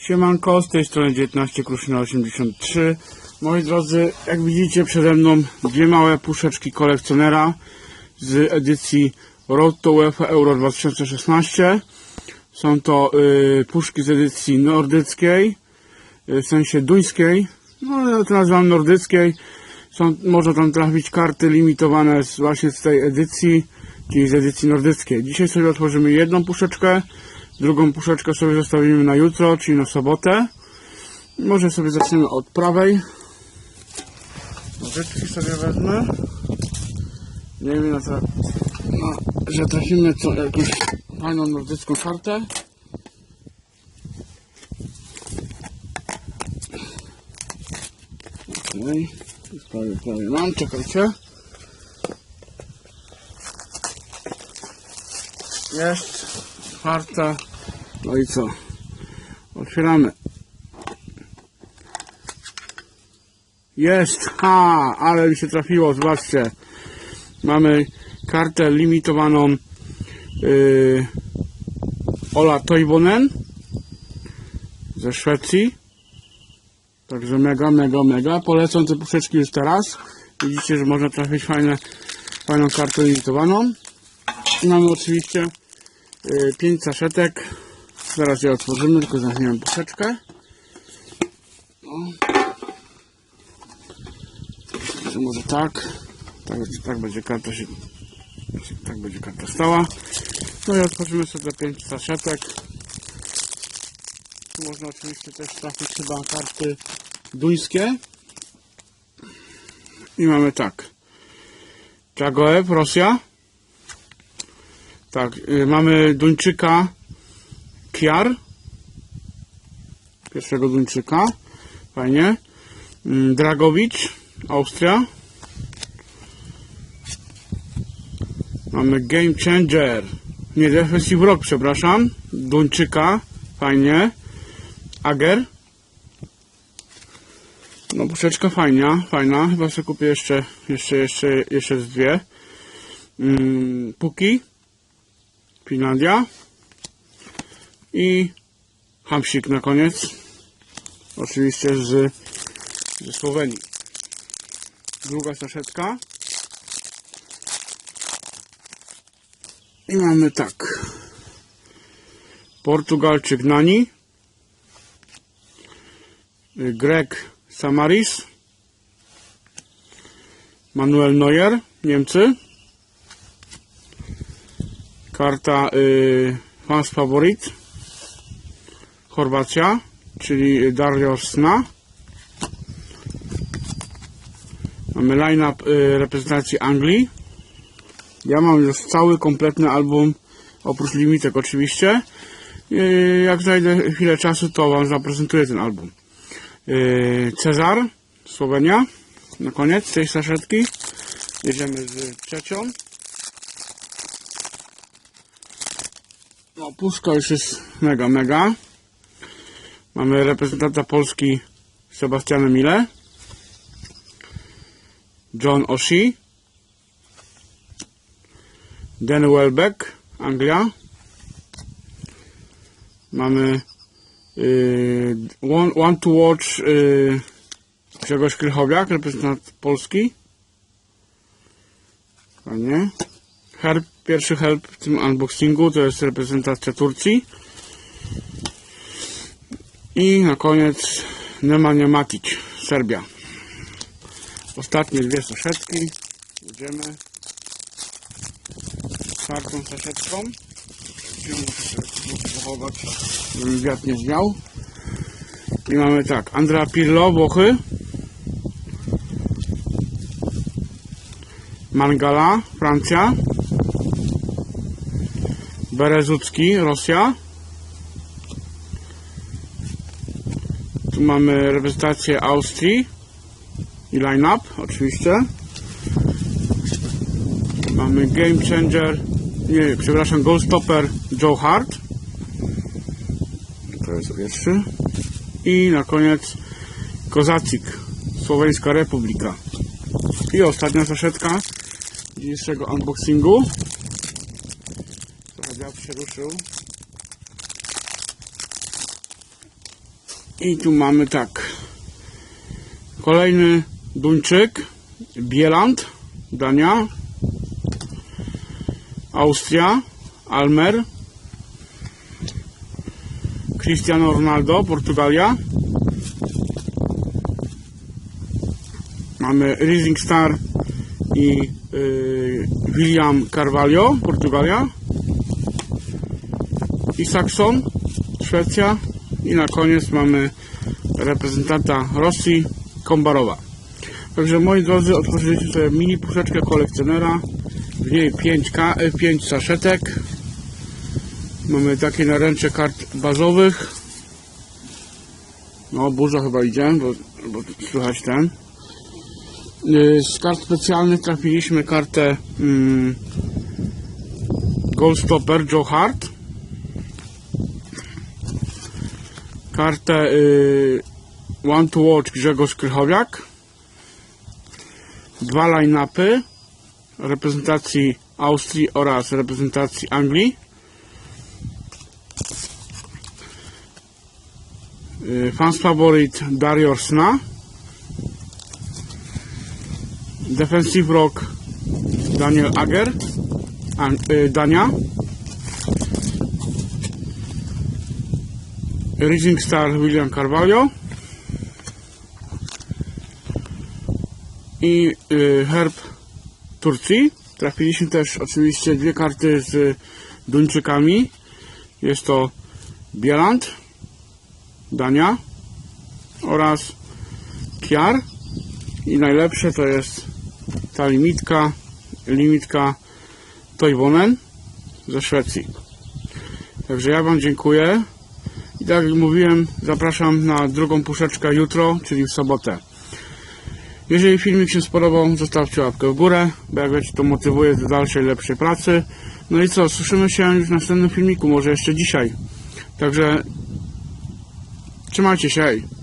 Siemanko, z tej strony 19 Kruszyna 83. Moi drodzy, jak widzicie przede mną dwie małe puszeczki kolekcjonera z edycji Road to UEFA Euro 2016. Są to y, puszki z edycji nordyckiej, y, w sensie duńskiej, no ja to nazywam nordyckiej. Są, można tam trafić karty limitowane z, właśnie z tej edycji, czyli z edycji nordyckiej. Dzisiaj sobie otworzymy jedną puszeczkę, drugą puszeczkę sobie zostawimy na jutro, czyli na sobotę. Może sobie zaczniemy od prawej. Nożyczki sobie wezmę. Nie wiem na co, no, że trafimy co, jakąś fajną nordycką kartę. Okej, już prawie, prawie mam, czekajcie. Jest, czwarta, no i co? Otwieramy. Jest, ha, ale mi się trafiło, zobaczcie. Mamy kartę limitowaną yy, Ola Toivonen ze Szwecji. Także mega, mega, mega. Polecam te puszeczki już teraz. Widzicie, że można trafić fajne, fajną kartę limitowaną. I mamy oczywiście 5 saszetek. Zaraz je otworzymy, tylko zamkniemy puszeczkę. Że może tak. tak. Tak będzie karta się. Tak będzie karta stała. No i otworzymy sobie 5 saszetek. Tu można oczywiście też trafić chyba karty duńskie. I mamy tak. Jagoev, Rosja. Tak, y, mamy Duńczyka Kiar. Pierwszego Duńczyka. Fajnie. Mm, Dragowicz, Austria. Mamy Game Changer. Nie, Defensive Rock, przepraszam. Duńczyka. Fajnie. Ager. No, puszeczka fajna, fajna. Chyba sobie kupię jeszcze, jeszcze, jeszcze, jeszcze z dwie. Mm, Puki. Finlandia. I Hamsik na koniec. Oczywiście z, ze Słowenii. Druga saszetka. I mamy tak. Portugalczyk Nani. Grek Samaris. Manuel Neuer, Niemcy. Karta y, Fans Favorit. Chorwacja, czyli Dario Sna. Mamy line-up y, reprezentacji Anglii. Ja mam już cały kompletny album, oprócz limitek oczywiście. Y, jak znajdę chwilę czasu, to Wam zaprezentuję ten album. Y, Cezar, Słowenia. Na koniec tej saszetki. Jedziemy z trzecią. No, puszka już jest mega, mega. Mamy reprezentanta Polski Sebastiana Mile. John Oshie. Dan Welbeck, Anglia. Mamy y, one, one to Watch y, Grzegorz Krychowiak, reprezentant Polski. Fajnie. Herb, pierwszy help w tym unboxingu to jest reprezentacja Turcji. I na koniec Nemanja Matic, Serbia. Ostatnie dwie saszetki. Jedziemy czwartą saszetką. Muszę pochować, żeby wiatr nie zwiał. I mamy tak, Andrea Pirlo, Włochy. Mangala, Francja. Berezucki, Rosja. Tu mamy reprezentację Austrii i line-up, oczywiście. Mamy Game Changer, nie, przepraszam, Goalstopper Joe Hart. To jest pierwszy. I na koniec Kozacik, Słoweńska Republika. I ostatnia saszetka dzisiejszego unboxingu. Trochę wiatr się ruszył. I tu mamy tak. Kolejny Duńczyk. Bieland. Dania. Austria. Almer. Cristiano Ronaldo. Portugalia. Mamy Rising Star i y, William Carvalho, Portugalia. Isaacson, Szwecja. I na koniec mamy reprezentanta Rosji, Kombarowa. Także moi drodzy, otworzyliśmy sobie mini puszeczkę kolekcjonera. W niej 5, ka- e, 5 saszetek. Mamy takie naręcze kart bazowych. No, burza chyba idzie, bo, bo słychać ten. Y, Z kart specjalnych trafiliśmy kartę mm, Goldstopper Joe Hart. Kartę y, One to Watch Grzegorz Krychowiak. Dwa line-upy reprezentacji Austrii oraz reprezentacji Anglii. Y, Fans faworyt Dario Sna. Defensive Rock Daniel Ager y, Dania Rising Star William Carvalho. I y, Herb Turcji trafiliśmy też oczywiście dwie karty z Duńczykami. Jest to Bieland Dania oraz Kiar. I najlepsze to jest ta limitka, limitka Toivonen ze Szwecji. Także ja Wam dziękuję jak mówiłem, zapraszam na drugą puszeczkę jutro, czyli w sobotę. Jeżeli filmik się spodobał, zostawcie łapkę w górę, bo jak wiecie, to motywuje do dalszej, lepszej pracy. No i co, słyszymy się już w następnym filmiku, może jeszcze dzisiaj. Także trzymajcie się, hej!